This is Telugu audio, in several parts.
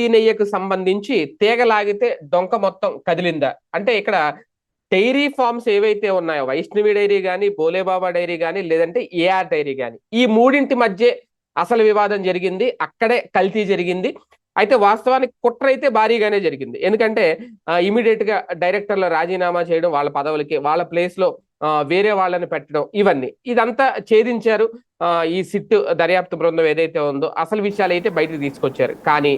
పత్తి నెయ్యకు సంబంధించి తీగలాగితే డొంక మొత్తం కదిలిందా? అంటే ఇక్కడ డైరీ ఫార్మ్స్ ఏవైతే ఉన్నాయో వైష్ణవి డైరీ కానీ బోలేబాబా డైరీ కానీ లేదంటే ఏఆర్ డైరీ కానీ ఈ మూడింటి మధ్య అసలు వివాదం జరిగింది. అక్కడే కల్తీ జరిగింది. అయితే వాస్తవానికి కుట్ర అయితే భారీగానే జరిగింది. ఎందుకంటే ఇమీడియట్గా డైరెక్టర్ల రాజీనామా చేయడం వాళ్ళ పదవులకి వాళ్ళ ప్లేస్లో వేరే వాళ్ళని పెట్టడం ఇవన్నీ. ఇదంతా ఛేదించారు. ఈ సిట్ దర్యాప్తు బృందం ఏదైతే ఉందో అసలు విషయాలు అయితే బయటకు తీసుకొచ్చారు. కానీ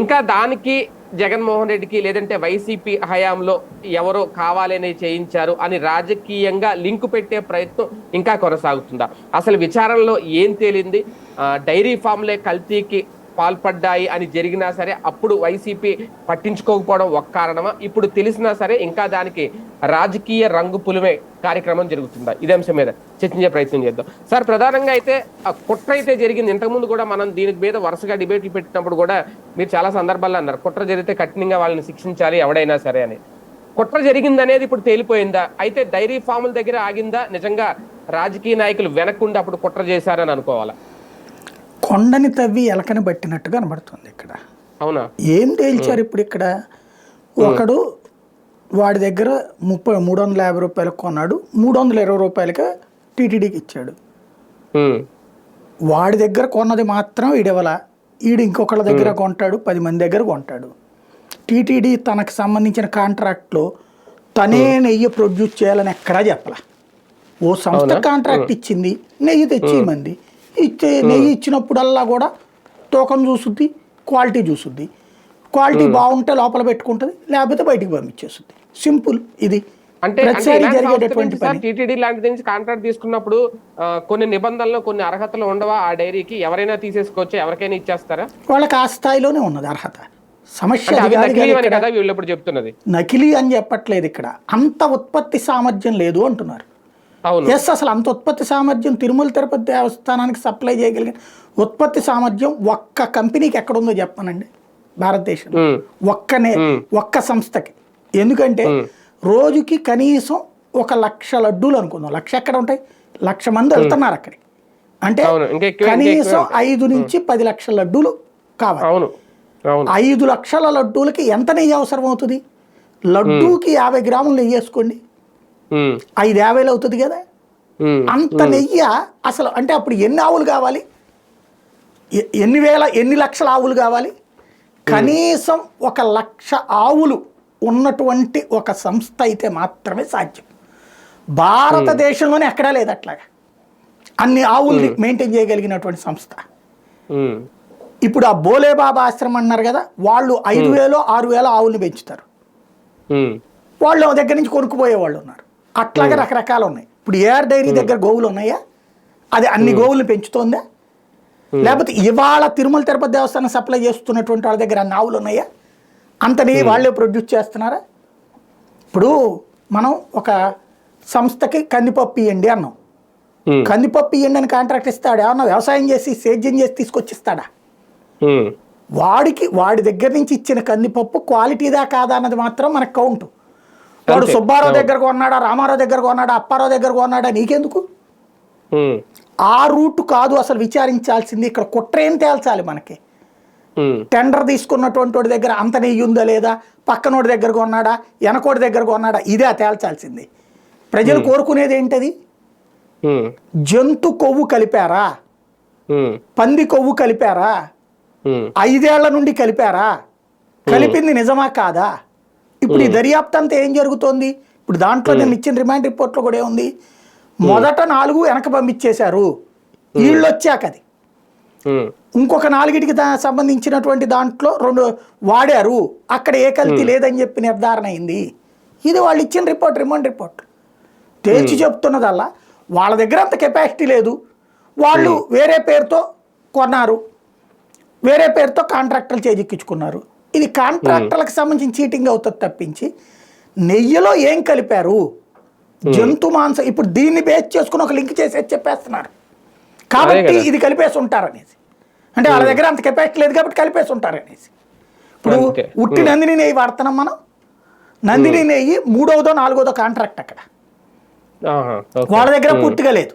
ఇంకా దానికి జగన్మోహన్ రెడ్డికి లేదంటే వైసీపీ హయాంలో ఎవరో కావాలని చేయించారు అని రాజకీయంగా లింకు పెట్టే ప్రయత్నం ఇంకా కొనసాగుతుందా? అసలు విచారణలో ఏం తేలింది? డైరీ ఫామ్లే కల్తీకి పాల్పడ్డాయి అని జరిగినా సరే అప్పుడు వైసీపీ పట్టించుకోకపోవడం ఒక కారణమా? ఇప్పుడు తెలిసినా సరే ఇంకా దానికి రాజకీయ రంగు పులిమే కార్యక్రమం జరుగుతుందా? ఇదే అంశం మీద చర్చించే ప్రయత్నం చేద్దాం. సార్ ప్రధానంగా అయితే ఆ కుట్ర అయితే జరిగింది. ఇంతకుముందు కూడా మనం దీని మీద వరుసగా డిబేట్లు పెట్టినప్పుడు కూడా మీరు చాలా సందర్భాల్లో అన్నారు కుట్ర జరిగితే కఠినంగా వాళ్ళని శిక్షించాలి ఎవడైనా సరే అని. కుట్ర జరిగింది అనేది ఇప్పుడు తేలిపోయిందా? అయితే డైరీ ఫాముల దగ్గర ఆగిందా? నిజంగా రాజకీయ నాయకులు వెనక్కుండా అప్పుడు కుట్ర చేశారని అనుకోవాలా? కొండని తవ్వి ఎలకని పట్టినట్టుగా కనబడుతుంది ఇక్కడ. అవునా? ఏం తేల్చారు ఇప్పుడు ఇక్కడ? ఒకడు వాడి దగ్గర ముప్పై మూడు వందల యాభై రూపాయలకు కొన్నాడు మూడు వందల ఇరవై రూపాయలకి టీటీడీకి ఇచ్చాడు. వాడి దగ్గర కొన్నది మాత్రం ఈడెవల? ఈడు ఇంకొకళ్ళ దగ్గర కొంటాడు పది మంది దగ్గర కొంటాడు. టీటీడీ తనకు సంబంధించిన కాంట్రాక్ట్లో తనే నెయ్యి ప్రొడ్యూస్ చేయాలని ఎక్కడా చెప్పలా. ఓ సంస్థ కాంట్రాక్ట్ ఇచ్చింది నెయ్యి తెచ్చి మంది ఇచ్చే నెయ్యి ఇచ్చినప్పుడల్లా కూడా తూకం చూసుద్ది క్వాలిటీ చూసుద్ది. క్వాలిటీ బాగుంటే లోపల పెట్టుకుంటుంది లేకపోతే బయటికి పంపించేస్తుంది. సింపుల్ ఇది. అంటే టీటీడీ లాంటి నుంచి కాంట్రాక్ట్ తీసుకున్నప్పుడు కొన్ని నిబంధనలు కొన్ని అర్హతలు ఉండవా ఆ డైరీకి? ఎవరైనా తీసేసుకోవచ్చు? ఎవరికైనా ఇచ్చేస్తారా? వాళ్ళకి ఆ స్థాయిలోనే ఉన్నది అర్హత. సమస్య నకిలీ అని చెప్తున్నది. నకిలీ అని చెప్పట్లేదు ఇక్కడ. అంత ఉత్పత్తి సామర్థ్యం లేదు అంటున్నారు. ఎస్ అసలు అంత ఉత్పత్తి సామర్థ్యం తిరుమల తిరుపతి దేవస్థానానికి సప్లై చేయగలిగిన ఉత్పత్తి సామర్థ్యం ఒక్క కంపెనీకి ఎక్కడుందో చెప్పానండి. భారతదేశంలో. ఉమ్, ఒక్కనే ఒక్క సంస్థకి. ఎందుకంటే రోజుకి కనీసం ఒక లక్ష లడ్డూలు అనుకుందాం. లక్ష ఎక్కడ ఉంటాయి? లక్ష మంది వెళ్తున్నారు అక్కడికి. అంటే కనీసం ఐదు నుంచి పది లక్షల లడ్డూలు కావాలి. ఐదు లక్షల లడ్డూలకి ఎంత నెయ్యి అవసరం అవుతుంది లడ్డూకి యాభై గ్రాములు నెయ్యి వేసుకోండి. ఐదు యాభైలు అవుతుంది కదా? అంత నెయ్యి అసలు అంటే అప్పుడు ఎన్ని ఆవులు కావాలి? ఎన్ని వేల ఎన్ని లక్షల ఆవులు కావాలి? కనీసం ఒక లక్ష ఆవులు ఉన్నటువంటి ఒక సంస్థ అయితే మాత్రమే సాధ్యం. భారతదేశంలోనే ఎక్కడా లేదు అట్లాగా. అన్ని ఆవుల్ని మెయింటైన్ చేయగలిగినటువంటి సంస్థ. ఇప్పుడు ఆ బోలే బాబా ఆశ్రమం అన్నారు కదా వాళ్ళు ఐదు వేలు ఆరు వేల ఆవుల్ని పెంచుతారు. వాళ్ళు దగ్గర నుంచి కొనుక్కుపోయే వాళ్ళు ఉన్నారు. అట్లాగే రకరకాలు ఉన్నాయి ఇప్పుడు ఏఆర్ డైరీ దగ్గర గోవులు ఉన్నాయా అది అన్ని గోవులు పెంచుతోందా? లేకపోతే ఇవాళ తిరుమల తిరుపతి దేవస్థానం సప్లై చేస్తున్నటువంటి వాళ్ళ దగ్గర అన్ని ఆవులు ఉన్నాయా అంతని వాళ్ళే ప్రొడ్యూస్ చేస్తున్నారా? ఇప్పుడు మనం ఒక సంస్థకి కందిపప్పు ఇవ్వండి అన్నాం. కందిపప్పు ఇవ్వండి అని కాంట్రాక్ట్ ఇస్తాడు. ఏమన్నా వ్యవసాయం చేసి సేద్యం చేసి తీసుకొచ్చిస్తాడా? వాడికి వాడి దగ్గర నుంచి ఇచ్చిన కందిపప్పు క్వాలిటీదా కాదా అన్నది మాత్రం మనకు కౌంట్. వాడు. సుబ్బారావు దగ్గర కొన్నాడా రామారావు దగ్గర కొన్నాడా అప్పారావు దగ్గర కొన్నాడా నీకెందుకు? ఆ రూట్ కాదు అసలు విచారించాల్సింది ఇక్కడ కుట్ర ఏం తేల్చాలి మనకి? టెండర్ తీసుకున్నటువంటి వాడి దగ్గర అంత నెయ్యి ఉందా లేదా పక్కనోడి దగ్గర కొన్నాడా వెనకోడి దగ్గర కొన్నాడా ఇదే తేల్చాల్సింది. ప్రజలు కోరుకునేది ఏంటది? జంతు కొవ్వు కలిపారా? పంది కొవ్వు కలిపారా? ఐదేళ్ళ నుండి కలిపారా? కలిపింది నిజమా కాదా? ఇప్పుడు ఈ దర్యాప్తు అంతా ఏం జరుగుతోంది? ఇప్పుడు దాంట్లో నేను ఇచ్చిన రిమాండ్ రిపోర్ట్లో కూడా ఏముంది? మొదట నాలుగు వెనక పంపించేశారు. వీళ్ళు వచ్చాక అది. ఇంకొక నాలుగిటికి సంబంధించినటువంటి దాంట్లో రెండు వాడారు. అక్కడ ఏ కల్తీ లేదని చెప్పి నిర్ధారణ అయింది. ఇది వాళ్ళు ఇచ్చిన రిపోర్ట్ రిమాండ్ రిపోర్ట్. తేల్చి చెప్తున్నదల్లా వాళ్ళ దగ్గర అంత కెపాసిటీ లేదు. వాళ్ళు వేరే పేరుతో కొన్నారు. వేరే పేరుతో కాంట్రాక్టర్లు చేజిక్కించుకున్నారు. ఇది కాంట్రాక్టర్లకు సంబంధించిన చీటింగ్ అవుతుంది తప్పించి నెయ్యిలో ఏం కలిపారు? జంతు మాంసం ఇప్పుడు దీన్ని బేస్ చేసుకుని ఒక లింక్ చేసేది చెప్పేస్తున్నారు. కాబట్టి. ఇది కలిపేసి ఉంటారు అనేసి అంటే వాళ్ళ దగ్గర అంత కెపాసిటీ లేదు కాబట్టి కలిపేసి ఉంటారు అనేసి ఇప్పుడు. ఉట్టి నందిని నెయ్యి వాడుతున్నాం మనం. నందిని నెయ్యి మూడవదో నాలుగోదో కాంట్రాక్ట్ అక్కడ. వాళ్ళ దగ్గర పూర్తిగా లేదు.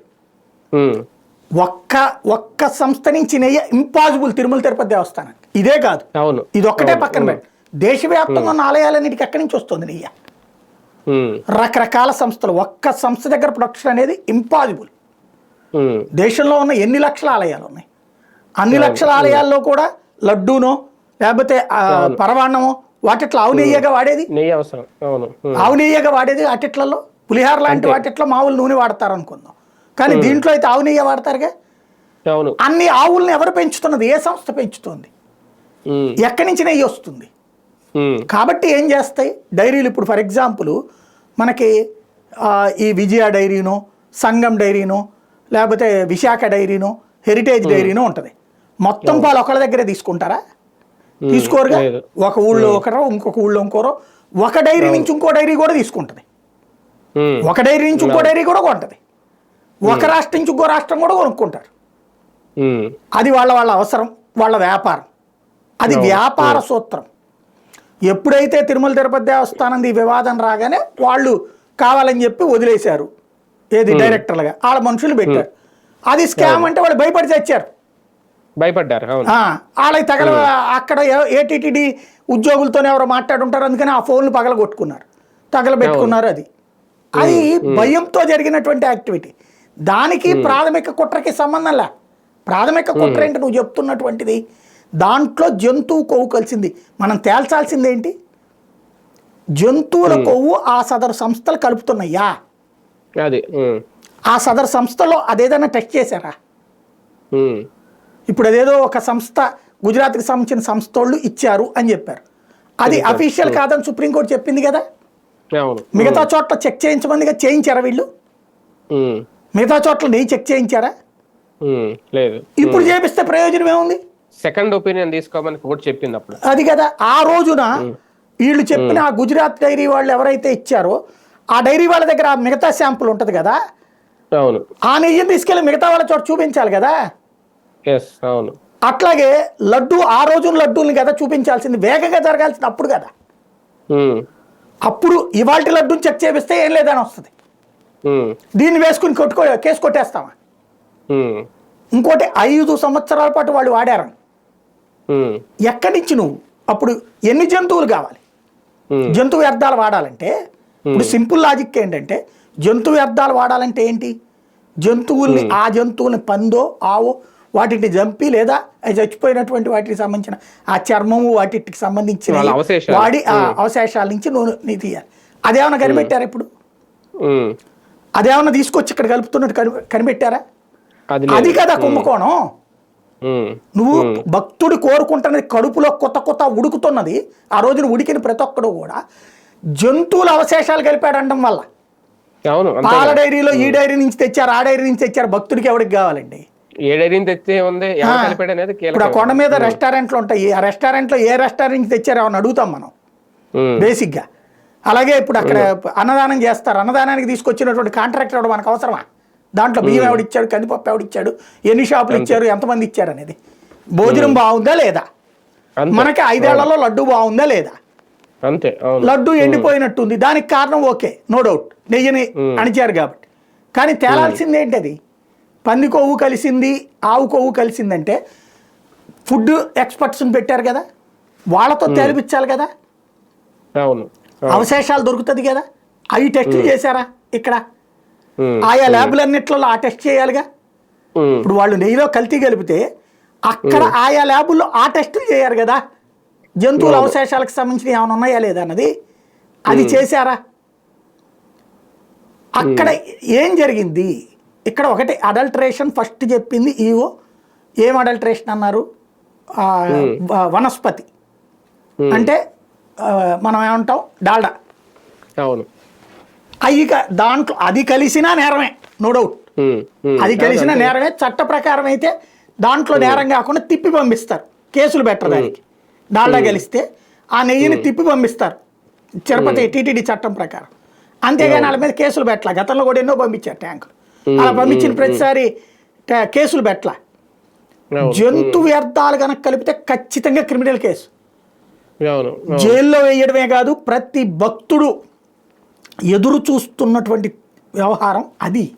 ఒక్క ఒక్క సంస్థ నుంచి నెయ్యి ఇంపాసిబుల్ తిరుమల తిరుపతి దేవస్థానానికి. ఇదే కాదు. అవును. ఇది ఒక్కటే పక్కన. పెట్టు. దేశవ్యాప్తంగా ఉన్న ఆలయాలన్నిటికీ ఎక్కడి నుంచి వస్తుంది నెయ్యి రకరకాల సంస్థలు. ఒక్క సంస్థ దగ్గర ప్రొడక్షన్ అనేది ఇంపాసిబుల్ దేశంలో ఉన్న ఎన్ని లక్షల ఆలయాలు ఉన్నాయి? అన్ని లక్షల ఆలయాల్లో కూడా లడ్డూనో లేకపోతే ఆ, పరవాన్నమో వాటిట్లో ఆవు నెయ్యగా వాడేది? ఆవు నెయ్యగా వాడేది వాటిట్లలో? పులిహార లాంటి వాటిట్లో మామూలు నూనె వాడతారు అనుకుందాం కానీ దీంట్లో అయితే ఆవు నెయ్యి వాడతారుగా? అన్ని ఆవుల్ని ఎవరు పెంచుతున్నది? ఏ సంస్థ పెంచుతుంది? ఎక్కడి నుంచి నెయ్యి వస్తుంది. కాబట్టి ఏం చేస్తాయి? డైరీలు ఇప్పుడు ఫర్ ఎగ్జాంపుల్ మనకి ఈ విజయ డైరీనో సంగం డైరీనో లేకపోతే విశాఖ డైరీనో హెరిటేజ్ డైరీనో ఉంటుంది. మొత్తం పాలు ఒకళ్ళ దగ్గరే తీసుకుంటారా? తీసుకోరుగా? ఒక ఊళ్ళో ఒకరో ఇంకొక ఊళ్ళో ఇంకోరో ఒక డైరీ నుంచి ఇంకో డైరీ కూడా తీసుకుంటుంది. ఒక డైరీ నుంచి ఇంకో డైరీ కూడా కొంటది. ఒక రాష్ట్రం నుంచి ఇంకో రాష్ట్రం కూడా కొనుక్కుంటారు. అది వాళ్ళ వాళ్ళ అవసరం వాళ్ళ వ్యాపారం. అది. వ్యాపార సూత్రం. ఎప్పుడైతే తిరుమల తిరుపతి దేవస్థానం ఈ వివాదం రాగానే వాళ్ళు కావాలని చెప్పి వదిలేశారు. ఏది డైరెక్టర్లుగా. వాళ్ళ మనుషులు పెట్టారు. అది స్కామ్ అంటే వాళ్ళు భయపడి తెచ్చారు భయపడ్డారు వాళ్ళకి తగల అక్కడ ఏటీటీడీ ఉద్యోగులతోనే ఎవరో మాట్లాడుంటారు అందుకని ఆ ఫోన్లు పగల కొట్టుకున్నారు తగలబెట్టుకున్నారు అది. అది భయంతో జరిగినటువంటి యాక్టివిటీ. దానికి ప్రాథమిక కుట్రకి సంబంధం లే. ప్రాథమిక కుట్ర ఏంటి నువ్వు చెప్తున్నటువంటిది? దాంట్లో జంతువు కొవ్వు కలిసింది. మనం తేల్చాల్సింది ఏంటి జంతువుల కొవ్వు ఆ సదరు సంస్థలు కలుపుతున్నాయా? అది ఆ సదరు సంస్థలో అదేదైనా టెస్ట్ చేశారా? ఇప్పుడు అదేదో ఒక సంస్థ గుజరాత్కి సంబంధించిన సంస్థ వాళ్ళు ఇచ్చారు అని చెప్పారు. అది అఫీషియల్ కాదని సుప్రీంకోర్టు చెప్పింది కదా? మిగతా చోట్ల చెక్ చేయించమందిగా చేయించారా వీళ్ళు? మిగతా చోట్ల నెయ్యి చెక్ చేయించారా? ఇప్పుడు చేపిస్తే ప్రయోజనం ఏముంది? సెకండ్ ఒపీనియన్ తీసుకోమని కోర్టు చెప్పింది అప్పుడు అది కదా ఆ రోజున వీళ్ళు చెప్పిన ఆ గుజరాత్ డైరీ వాళ్ళు ఎవరైతే ఇచ్చారో ఆ డైరీ వాళ్ళ దగ్గర ఆ మిగతా శాంపుల్ ఉంటుంది కదా? అవును. ఆ నెయ్యిని తీసుకెళ్ళి మిగతా వాళ్ళ చోట చూపించాలి కదా? అవును. అట్లాగే లడ్డు ఆ రోజున లడ్డూల్ని కదా చూపించాల్సింది వేగంగా జరగాల్సింది అప్పుడు కదా? అప్పుడు ఇవాళ లడ్డూని చెక్ చేపిస్తే ఏం లేదని వస్తుంది. దీన్ని వేసుకుని కొట్టుకో కేసు కొట్టేస్తామా? ఇంకోటి ఐదు సంవత్సరాల పాటు వాళ్ళు వాడారు ఎక్కడి నుంచి నువ్వు? అప్పుడు ఎన్ని జంతువులు కావాలి? జంతు వ్యర్థాలు వాడాలంటే ఇప్పుడు సింపుల్ లాజిక్ ఏంటంటే జంతు వ్యర్థాలు వాడాలంటే ఏంటి? జంతువుల్ని ఆ జంతువుల్ని పందో ఆవో వాటిని చంపి లేదా చచ్చిపోయినటువంటి వాటికి సంబంధించిన ఆ చర్మము వాటికి సంబంధించిన. వాడి ఆ అవశేషాల నుంచి నూనె నీ తీయాలి. అదేమన్నా కనిపెట్టారా ఇప్పుడు? అదేమన్నా తీసుకొచ్చి ఇక్కడ కలుపుతున్నట్టు కని- కనిపెట్టారా? అది. కదా కుంభకోణం. నువ్వు భక్తుడు కోరుకుంటున్నది కడుపులో కొత్త కొత్త ఉడుకుతున్నది ఆ రోజున ఉడికిన ప్రతి ఒక్కడు కూడా జంతువుల అవశేషాలు కలిపాడండం వల్ల. అవును అంతే పాల. డైరీలో ఈ డైరీ నుంచి తెచ్చారు ఆ డైరీ నుంచి తెచ్చారు భక్తుడికి ఎవరికి కావాలండి? ఏ డైరీని తెచ్చే ఉంది. కలిపాడు ఇప్పుడు ఆ కొండ మీద రెస్టారెంట్లు ఉంటాయి ఆ రెస్టారెంట్లో ఏ రెస్టారెంట్ నుంచి తెచ్చారు ఏమని అడుగుతాం మనం. బేసిక్గా. అలాగే ఇప్పుడు అక్కడ అన్నదానం చేస్తారు అన్నదానానికి తీసుకొచ్చినటువంటి కాంట్రాక్టర్ మనకు అవసరమా? దాంట్లో బియ్యం ఎవడిచ్చాడు? కందిపప్పు ఎవడిచ్చాడు? ఎన్ని షాపులు ఇచ్చారు? ఎంతమంది ఇచ్చారు అనేది? భోజనం బాగుందా లేదా? మనకి ఐదేళ్ళలో లడ్డు బాగుందా లేదా? అంతే లడ్డు ఎండిపోయినట్టుంది. దానికి కారణం ఓకే నో డౌట్. నెయ్యిని అణిచారు కాబట్టి. కానీ తేలాల్సింది ఏంటది? పంది కొవ్వు కలిసింది ఆవు కొవ్వు కలిసిందంటే ఫుడ్ ఎక్స్పర్ట్స్ని పెట్టారు కదా? వాళ్ళతో తేలిపించాలి కదా? అవశేషాలు దొరుకుతుంది కదా? అవి టెస్ట్ చేశారా ఇక్కడ? ఆయా ల్యాబులన్నిట్లలో ఆ టెస్ట్ చేయాలిగా? ఇప్పుడు వాళ్ళు నెయ్యిలో కల్తీ కలిపితే అక్కడ ఆయా ల్యాబుల్లో ఆ టెస్టులు చేయరు కదా? జంతువుల అవశేషాలకు సంబంధించిన ఏమైనా ఉన్నాయా లేదా అన్నది? అది చేశారా? అక్కడ ఏం జరిగింది? ఇక్కడ ఒకటి అడల్టరేషన్ ఫస్ట్ చెప్పింది ఈవో. ఏం అడల్టరేషన్ అన్నారు? వనస్పతి. అంటే మనం ఏమంటాం? డాల్డా. అవును. అవి దాంట్లో అది కలిసినా నేరమే నో డౌట్ అది కలిసిన నేరమే చట్ట ప్రకారం అయితే దాంట్లో నేరం కాకుండా తిప్పి పంపిస్తారు కేసులు పెట్టరు దానికి. డాల్డా గెలిస్తే ఆ నెయ్యిని తిప్పి పంపిస్తారు తిరుపతి టీటీడీ చట్టం ప్రకారం. అంతేగాని వాళ్ళ మీద కేసులు పెట్టలా గతంలో కూడా ఎన్నో పంపించారు ట్యాంకులు. అలా పంపించిన ప్రతిసారి కేసులు పెట్టలా. జంతు వ్యర్థాలు కనుక కలిపితే ఖచ్చితంగా క్రిమినల్ కేసు. జైల్లో వేయడమే కాదు ప్రతి భక్తుడు ఎదురు చూస్తున్నటువంటి వ్యవహారం అది.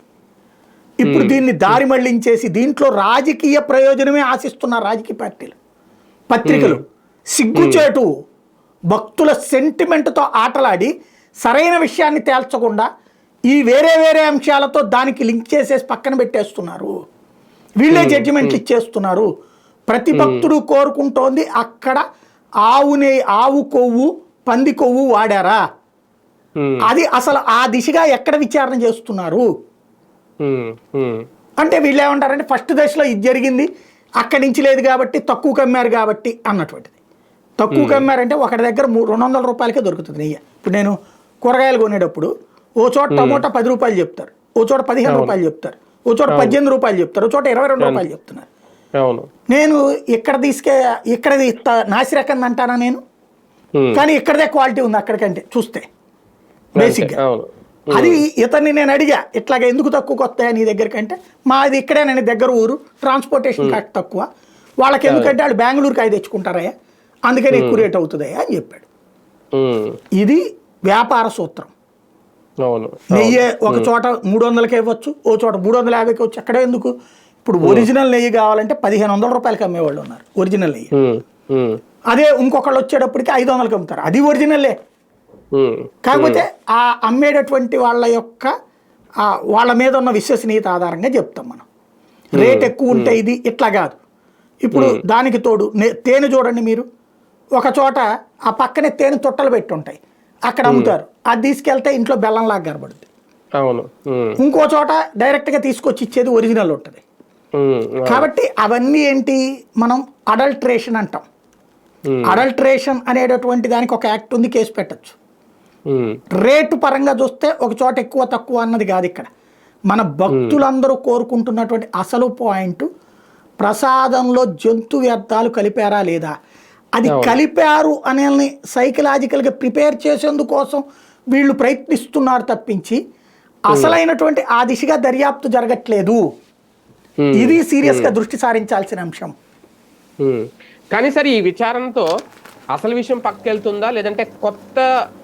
ఇప్పుడు దీన్ని దారి మళ్ళించేసి దీంట్లో రాజకీయ ప్రయోజనమే ఆశిస్తున్నారు రాజకీయ పార్టీలు. పత్రికలు సిగ్గుచేటు భక్తుల సెంటిమెంట్తో ఆటలాడి సరైన విషయాన్ని తేల్చకుండా ఈ వేరే వేరే అంశాలతో దానికి లింక్ చేసేసి పక్కన పెట్టేస్తున్నారు. వీళ్ళే జడ్జిమెంట్లు ఇచ్చేస్తున్నారు. ప్రతి భక్తుడు కోరుకుంటోంది అక్కడ ఆవునే ఆవు కొవ్వు పంది కొవ్వు వాడారా? అది అసలు ఆ దిశగా ఎక్కడ విచారణ చేస్తున్నారు? ఉమ్, ఉమ్, అంటే వీళ్ళు ఏమంటారంటే ఫస్ట్ దశలో ఇది జరిగింది అక్కడి నుంచి లేదు కాబట్టి తక్కువ కమ్మారు కాబట్టి అన్నటువంటిది. తక్కువ కమ్మారంటే ఒకటి దగ్గర రెండు వందల రూపాయలకే దొరుకుతుంది నెయ్యి. ఇప్పుడు నేను కూరగాయలు కొనేటప్పుడు ఓ చోట టమోటా పది రూపాయలు చెప్తారు ఓ చోట పదిహేను రూపాయలు చెప్తారు ఓ చోట పద్దెనిమిది రూపాయలు చెప్తారు ఓ చోట ఇరవై రెండు రూపాయలు చెప్తున్నారు. నేను ఇక్కడ తీసుకే ఇక్కడది త- నాసిరకం అంటానా నేను? కానీ ఇక్కడదే క్వాలిటీ ఉంది అక్కడికంటే చూస్తే. బేసిక్గా అది ఇతన్ని నేను అడిగా ఇట్లాగ ఎందుకు తక్కువకి వస్తాయా నీ దగ్గరికి అంటే మాది ఇక్కడే నేను దగ్గర ఊరు. ట్రాన్స్పోర్టేషన్ కాస్ట్ తక్కువ. వాళ్ళకి ఎందుకంటే వాళ్ళు బెంగళూరుకి అవి తెచ్చుకుంటారయ్యా. అందుకని ఎక్కువ రేట్ అవుతుందయ్యా అని చెప్పాడు. ఇది వ్యాపార సూత్రం. నెయ్యి ఒక చోట మూడు వందలకి ఇవ్వచ్చు ఓ చోట మూడు వందల యాభైకి ఇవ్వచ్చు. అక్కడే ఎందుకు? ఇప్పుడు ఒరిజినల్ నెయ్యి కావాలంటే పదిహేను వందల రూపాయలకి అమ్మేవాళ్ళు ఉన్నారు ఒరిజినల్ నెయ్యి. అదే ఇంకొకళ్ళు వచ్చేటప్పటికి ఐదు వందలకి అమ్ముతారు. అది ఒరిజినల్లే కాకపోతే ఆ అమ్మేటటువంటి వాళ్ళ యొక్క వాళ్ళ మీద ఉన్న విశ్వసనీయత ఆధారంగా చెప్తాం మనం. రేట్ ఎక్కువ ఉంటే ఇది ఇట్లా కాదు. ఇప్పుడు దానికి తోడు తేనె చూడండి మీరు. ఒక చోట ఆ పక్కనే తేనె తొట్టలు పెట్టి ఉంటాయి అక్కడ అమ్ముతారు. అది తీసుకెళ్తే ఇంట్లో బెల్లం లాగా కనబడుతుంది అవును ఇంకో చోట డైరెక్ట్గా తీసుకొచ్చి ఇచ్చేది ఒరిజినల్ ఉంటుంది. కాబట్టి అవన్నీ ఏంటి మనం అడల్ట్రేషన్ అంటాం. అడల్ట్రేషన్ అనేటటువంటి దానికి ఒక యాక్ట్ ఉంది కేసు పెట్టచ్చు. రేటు పరంగా చూస్తే ఒక చోట ఎక్కువ తక్కువ అన్నది కాదు ఇక్కడ. మన భక్తులందరూ కోరుకుంటున్నటువంటి అసలు పాయింట్ ప్రసాదంలో జంతు వ్యర్థాలు కలిపారా లేదా? అది కలిపారు అనే సైకలాజికల్గా ప్రిపేర్ చేసేందుకోసం వీళ్ళు ప్రయత్నిస్తున్నారు తప్పించి అసలైనటువంటి ఆ దిశగా దర్యాప్తు జరగట్లేదు. ఇది సీరియస్గా దృష్టి సారించాల్సిన అంశం. కానీ సార్ ఈ విచారణతో అసలు విషయం పక్కకెళ్తుందా లేదంటే కొత్త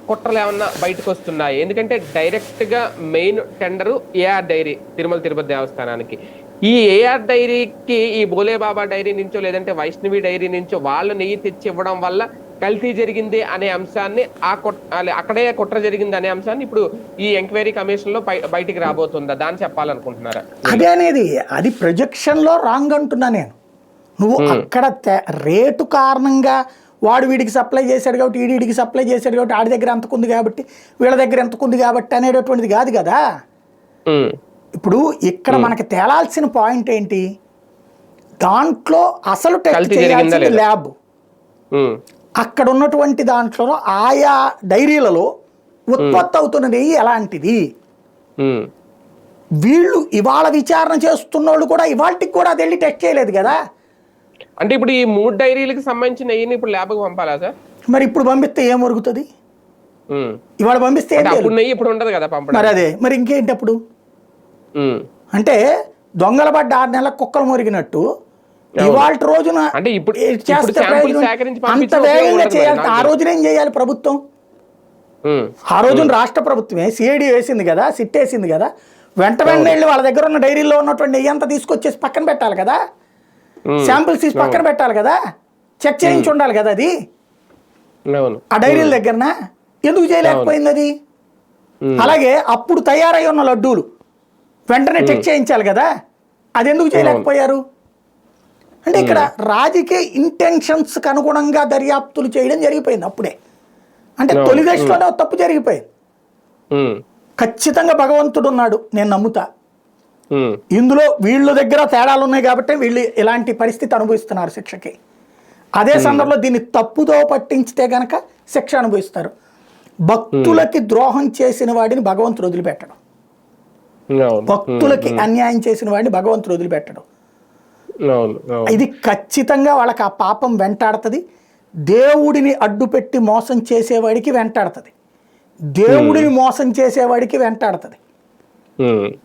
కుట్రలు ఏమన్నా బయటకు వస్తున్నాయి? ఎందుకంటే డైరెక్ట్గా main tender AR dairy Tirumala Tirupati దేవస్థానానికి. ఈ ఏఆర్ డైరీకి ఈ బోలే బాబా డైరీ నుంచో లేదంటే వైష్ణవి డైరీ నుంచో వాళ్ళు నెయ్యి తెచ్చి ఇవ్వడం వల్ల కల్తీ జరిగింది అనే అంశాన్ని ఆ అక్కడే కుట్ర జరిగింది అనే అంశాన్ని ఇప్పుడు ఈ ఎంక్వైరీ కమిషన్లో బయ- బయటికి రాబోతుందా? దాన్ని చెప్పాలనుకుంటున్నారా? అదే అనేది అది ప్రొజెక్షన్లో రాంగ్ అంటున్నా నేను. నువ్వు అక్కడ రేటు కారణంగా వాడు వీడికి సప్లై చేశాడు కాబట్టి వీడి వీడికి సప్లై చేశాడు కాబట్టి ఆడి దగ్గర ఎంతకుంది కాబట్టి వీళ్ళ దగ్గర ఎంతకుంది కాబట్టి అనేటటువంటిది కాదు కదా. ఇప్పుడు ఇక్కడ మనకి తేలాల్సిన పాయింట్ ఏంటి? దాంట్లో అసలు టెస్ట్ చేయాల్సింది? ల్యాబ్. అక్కడ ఉన్నటువంటి దాంట్లో ఆయా డైరీలలో ఉత్పత్తి అవుతున్న నెయ్యి ఎలాంటిది? వీళ్ళు ఇవాళ విచారణ చేస్తున్న వాళ్ళు కూడా ఇవాళకి కూడా అది వెళ్ళి టెస్ట్ చేయలేదు కదా? అంటే ఇప్పుడు ఈ మూడు డైరీలకు సంబంధించిన నెయ్యిని ఇప్పుడు ల్యాబ్కి పంపాలా సార్? మరి ఇప్పుడు పంపిస్తే ఏం ఒరుగుతుంది. ఇవాళ పంపిస్తే అప్పుడు నెయ్యి ఇప్పుడు ఉండదు కదా పంపడం మరి అదే మరి ఇంకేంటి అప్పుడు. అంటే దొంగల పడ్డ ఆరు నెలల కుక్కలు మురిగినట్టు ఇవాళ రోజున అంటే ఇప్పుడు- అంత వేగంగా చేయాలి. ఆ నాకు రోజున ఏం చేయాలి ప్రభుత్వం. ఆ రోజున రాష్ట్ర ప్రభుత్వమే సిఐడి వేసింది కదా సిట్ వేసింది కదా వెంట వెంటనే వెళ్ళి వాళ్ళ దగ్గర ఉన్న డైరీలో ఉన్నటువంటి నెయ్యి అంతా తీసుకొచ్చేసి పక్కన పెట్టాలి కదా. శాంపిల్స్ తీసి పక్కన పెట్టాలి కదా? చెక్ చేయించి ఉండాలి కదా అది? ఆ డైరీల దగ్గరన? ఎందుకు చేయలేకపోయింది అది. అలాగే అప్పుడు తయారై ఉన్న లడ్డూలు వెంటనే చెక్ చేయించాలి కదా? అది ఎందుకు చేయలేకపోయారు? అంటే ఇక్కడ రాజకీయ ఇంటెన్షన్స్కు అనుగుణంగా దర్యాప్తులు చేయడం జరిగిపోయింది అప్పుడే. అంటే. తొలి దశలోనే తప్పు జరిగిపోయింది. ఖచ్చితంగా భగవంతుడు ఉన్నాడు నేను నమ్ముతా. ఇందులో వీళ్ళ దగ్గర తేడాలు ఉన్నాయి కాబట్టి వీళ్ళు ఇలాంటి పరిస్థితి అనుభవిస్తున్నారు శిక్షకి. అదే సందర్భంలో దీన్ని తప్పుదో పట్టించితే గనక శిక్ష అనుభవిస్తారు. భక్తులకి ద్రోహం చేసిన వాడిని భగవంతుడు వదిలిపెట్టడం. భక్తులకి అన్యాయం చేసిన వాడిని భగవంతుడు వదిలిపెట్టడం. ఇది ఖచ్చితంగా వాళ్ళకి ఆ పాపం వెంటాడుతుంది. దేవుడిని అడ్డుపెట్టి మోసం చేసేవాడికి వెంటాడుతుంది. దేవుడిని మోసం చేసేవాడికి వెంటాడుతుంది.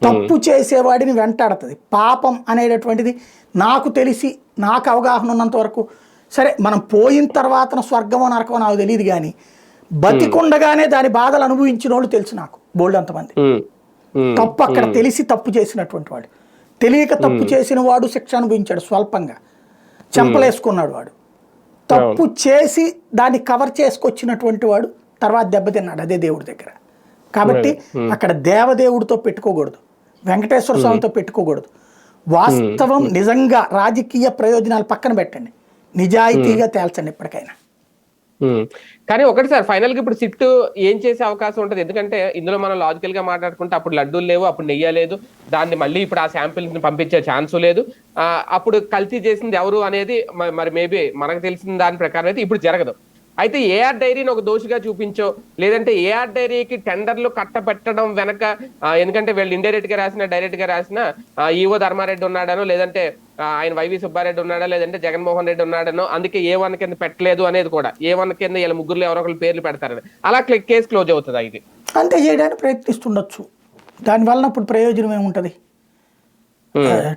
తప్పు చేసేవాడిని వెంటాడుతుంది. పాపం అనేటటువంటిది నాకు తెలిసి నాకు అవగాహన ఉన్నంత వరకు సరే మనం పోయిన తర్వాత స్వర్గమో నరకమో నాకు తెలియదు కానీ బతికుండగానే దాని బాధలు అనుభవించిన వాళ్ళు తెలుసు నాకు బోల్డ్ అంతమంది. తప్పు అక్కడ తెలిసి తప్పు చేసినటువంటి వాడు. తెలియక తప్పు చేసిన వాడు శిక్ష అనుభవించాడు స్వల్పంగా. చెంపలేసుకున్నాడు వాడు. తప్పు చేసి దాన్ని కవర్ చేసుకొచ్చినటువంటి వాడు తర్వాత దెబ్బతిన్నాడు అదే దేవుడి దగ్గర. కాబట్టి అక్కడ దేవదేవుడితో పెట్టుకోకూడదు. వెంకటేశ్వర స్వామితో పెట్టుకోకూడదు. వాస్తవం నిజంగా రాజకీయ ప్రయోజనాలు పక్కన పెట్టండి. నిజాయితీగా తేల్చండి ఇప్పటికైనా. కానీ ఒకటి సార్ ఫైనల్గా ఇప్పుడు సిట్ ఏం చేసే అవకాశం ఉంటది? ఎందుకంటే ఇందులో మనం లాజికల్గా మాట్లాడుకుంటే అప్పుడు లడ్డూలు లేవు అప్పుడు నెయ్యి లేదు. దాన్ని మళ్ళీ ఇప్పుడు ఆ శాంపిల్స్ని పంపించే ఛాన్స్ లేదు. అప్పుడు కల్తీ చేసింది ఎవరు అనేది మరి మేబీ మనకు తెలిసిన దాని ప్రకారం అయితే ఇప్పుడు జరగదు. అయితే ఏఆర్ డైరీని ఒక దోషిగా చూపించో లేదంటే ఏఆర్ డైరీకి టెండర్లు కట్టబెట్టడం వెనక ఎందుకంటే వీళ్ళు ఇండైరెక్ట్గా రాసిన డైరెక్ట్గా రాసిన ఈవో ధర్మారెడ్డి ఉన్నాడనో లేదంటే ఆయన వైవి సుబ్బారెడ్డి ఉన్నాడా లేదంటే జగన్మోహన్ రెడ్డి ఉన్నాడనో అందుకే ఏ వన్ కింద పెట్టలేదు అనేది కూడా ఏ వన్ కింద వీళ్ళ ముగ్గురు ఎవరో ఒకరు పేర్లు పెడతారని. అలా క్లిక్ కేసు క్లోజ్ అవుతుందా ఇది? అంతే చేయడానికి ప్రయత్నిస్తుండొచ్చు. దానివల్ల ఇప్పుడు ప్రయోజనం ఏముంటుంది.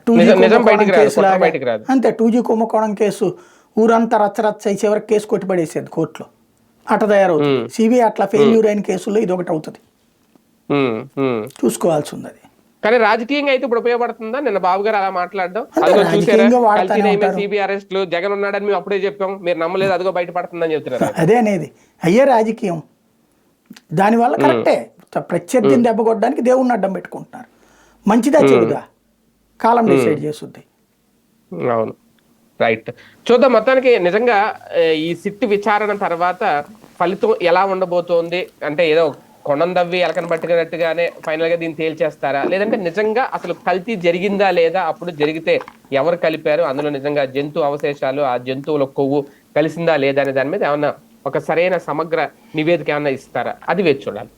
టూ జీ అంతే టూ జీ కుంభకోణం కేసు ఊరంతా రచ్చరచ్చ చివరికి కేసు కొట్టిపడేసేది కోర్టులో. అట తయారవుతుంది. సిబిఐ అట్లా ఫెయిల్యూర్ అయిన కేసుల్లో ఇది ఒకటి అవుతుంది. చూసుకోవాల్సి ఉంది అది కానీ రాజకీయంగా అయితే ఇప్పుడు ఉపయోగపడుతుందా? నిన్న బాబు గారు అలా మాట్లాడడం. అంటే అదిగో చూసారా? రాజకీయంగా వాడతానే ఉంటారు. సిబి అరెస్టులు. జగన్ ఉన్నాడని మేము అప్పుడే చెప్పాం. మీరు నమ్మలేదు అదిగో బయటపడుతుందని చెప్తున్నారు. అదే అనేది. అయ్యే రాజకీయం. దానివల్ల కరెక్టే. ప్రత్యర్థిని దెబ్బ కొట్టడానికి దేవుణ్ణి అడ్డం పెట్టుకుంటున్నారు. మంచిదా చెడుదా? కాలం డిసైడ్ చేస్తుంది అవును. రైట్ చూద్దాం మొత్తానికి నిజంగా ఈ సిట్ విచారణ తర్వాత ఫలితం ఎలా ఉండబోతోంది? అంటే ఏదో కొండం దవ్వి ఎలకన పట్టుకున్నట్టుగానే ఫైనల్గా దీన్ని తేల్చేస్తారా? లేదంటే నిజంగా అసలు కల్తీ జరిగిందా లేదా? అప్పుడు జరిగితే ఎవరు కలిపారు? అందులో నిజంగా జంతు అవశేషాలు ఆ జంతువుల కొవ్వు కలిసిందా లేదా అనే దాని మీద ఏమన్నా ఒక సరైన సమగ్ర నివేదిక ఏమన్నా ఇస్తారా? అది వేచి చూడాలి.